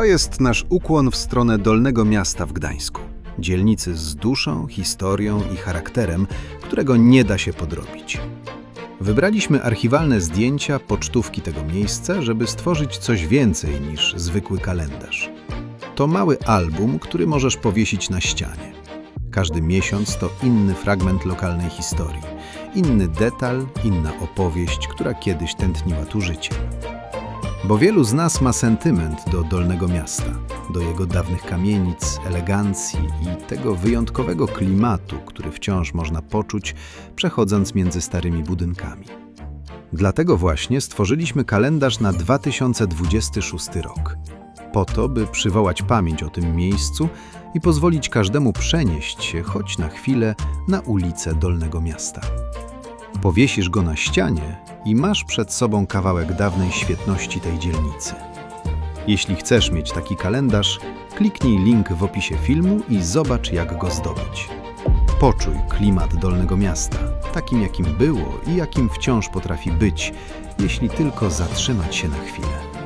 To jest nasz ukłon w stronę Dolnego Miasta w Gdańsku. Dzielnicy z duszą, historią i charakterem, którego nie da się podrobić. Wybraliśmy archiwalne zdjęcia, pocztówki tego miejsca, żeby stworzyć coś więcej niż zwykły kalendarz. To mały album, który możesz powiesić na ścianie. Każdy miesiąc to inny fragment lokalnej historii, inny detal, inna opowieść, która kiedyś tętniła tu życiem. Bo wielu z nas ma sentyment do Dolnego Miasta, do jego dawnych kamienic, elegancji i tego wyjątkowego klimatu, który wciąż można poczuć, przechodząc między starymi budynkami. Dlatego właśnie stworzyliśmy kalendarz na 2026 rok. Po to, by przywołać pamięć o tym miejscu i pozwolić każdemu przenieść się choć na chwilę na ulicę Dolnego Miasta. Powiesisz go na ścianie i masz przed sobą kawałek dawnej świetności tej dzielnicy. Jeśli chcesz mieć taki kalendarz, kliknij link w opisie filmu i zobacz, jak go zdobyć. Poczuj klimat Dolnego Miasta, takim jakim było i jakim wciąż potrafi być, jeśli tylko zatrzymać się na chwilę.